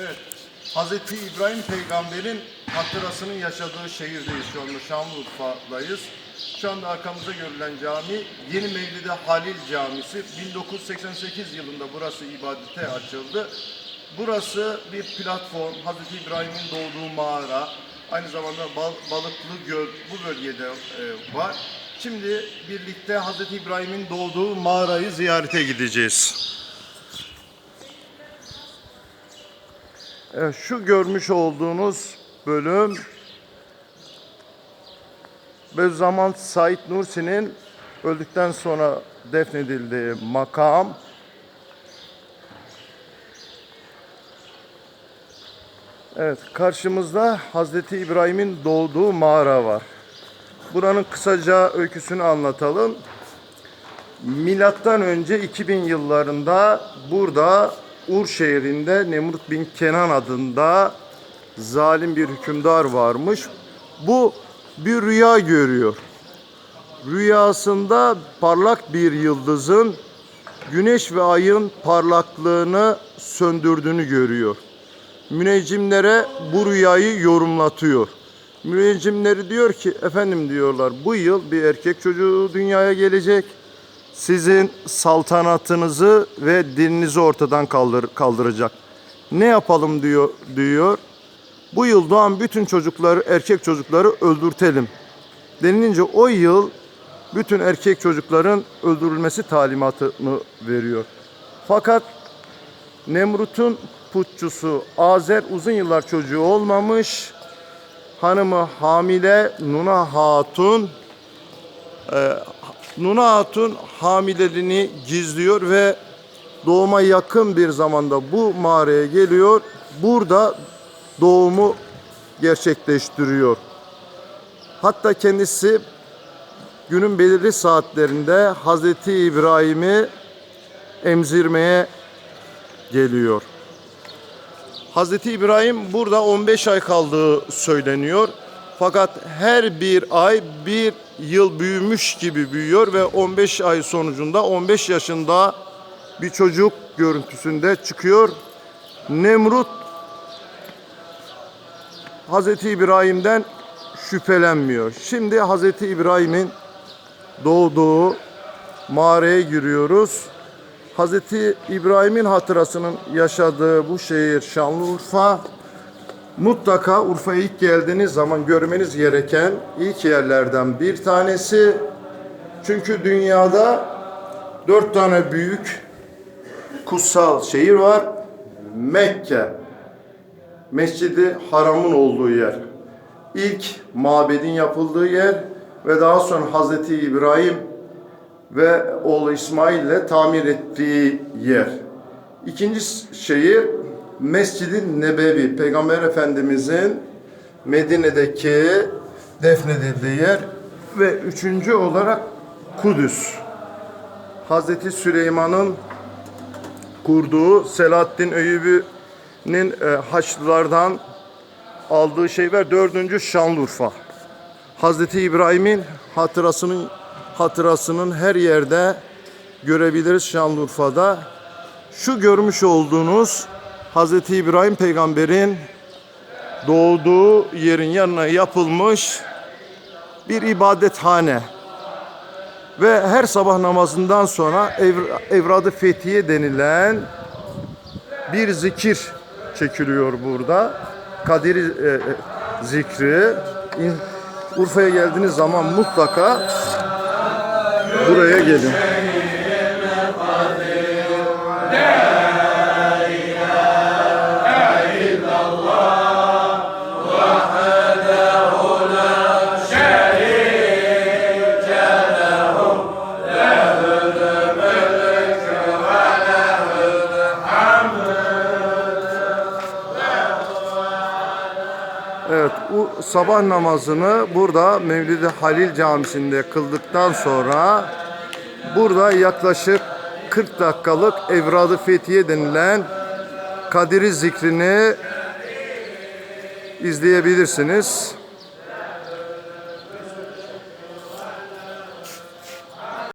Evet, Hazreti İbrahim peygamberin hatırasının yaşadığı şehirdeyiz şu anda Şanlıurfa'dayız. Şu anda arkamızda görülen cami Yeni Mevlide Halil Camisi. 1988 yılında burası ibadete açıldı. Burası bir platform, Hazreti İbrahim'in doğduğu mağara, aynı zamanda Bal- Balıklı Göl bu bölgede e, var. Şimdi birlikte Hazreti İbrahim'in doğduğu mağarayı ziyarete gideceğiz. Şu görmüş olduğunuz bölüm Bediüzzaman Said Nursi'nin öldükten sonra defnedildiği makam. Evet, karşımızda Hazreti İbrahim'in doğduğu mağara var. Buranın kısaca öyküsünü anlatalım. Milattan önce 2000 yıllarında burada Ur şehrinde Nemrut bin Kenan adında zalim bir hükümdar varmış. Bu bir rüya görüyor. Rüyasında parlak bir yıldızın güneş ve ayın parlaklığını söndürdüğünü görüyor. Müneccimlere bu rüyayı yorumlatıyor. Müneccimleri diyor ki efendim diyorlar bu yıl bir erkek çocuğu dünyaya gelecek sizin saltanatınızı ve dininizi ortadan kaldır, kaldıracak. Ne yapalım diyor diyor. Bu yıl doğan bütün çocukları, erkek çocukları öldürtelim. Denilince o yıl bütün erkek çocukların öldürülmesi talimatını veriyor. Fakat Nemrut'un putçusu Azer uzun yıllar çocuğu olmamış. Hanımı hamile Nuna Hatun Nuna Hatun hamileliğini gizliyor ve doğuma yakın bir zamanda bu mağaraya geliyor. Burada doğumu gerçekleştiriyor. Hatta kendisi günün belirli saatlerinde Hazreti İbrahim'i emzirmeye geliyor. Hazreti İbrahim burada 15 ay kaldığı söyleniyor. Fakat her bir ay bir yıl büyümüş gibi büyüyor ve 15 ay sonucunda 15 yaşında bir çocuk görüntüsünde çıkıyor. Nemrut Hazreti İbrahim'den şüphelenmiyor. Şimdi Hazreti İbrahim'in doğduğu mağaraya giriyoruz. Hazreti İbrahim'in hatırasının yaşadığı bu şehir Şanlıurfa. Mutlaka Urfa'ya ilk geldiğiniz zaman görmeniz gereken ilk yerlerden bir tanesi. Çünkü dünyada dört tane büyük kutsal şehir var. Mekke, Mescidi Haram'ın olduğu yer. İlk mabedin yapıldığı yer ve daha sonra Hazreti İbrahim ve oğlu İsmail ile tamir ettiği yer. İkinci şehir Mescid-i Nebevi, Peygamber Efendimizin Medine'deki defnedildiği yer ve üçüncü olarak Kudüs. Hazreti Süleyman'ın kurduğu Selahaddin Eyyubi'nin e, Haçlılardan aldığı şey ve dördüncü Şanlıurfa. Hazreti İbrahim'in hatırasının hatırasının her yerde görebiliriz Şanlıurfa'da. Şu görmüş olduğunuz Hazreti İbrahim peygamberin doğduğu yerin yanına yapılmış bir ibadethane. Ve her sabah namazından sonra Evr- Evrad-ı Fethiye denilen bir zikir çekiliyor burada. Kadir e, e, zikri. Urfa'ya geldiğiniz zaman mutlaka buraya gelin. Sabah namazını burada Mevlid-i Halil Camisi'nde kıldıktan sonra burada yaklaşık 40 dakikalık Evrad-ı Fethiye denilen Kadiri zikrini izleyebilirsiniz.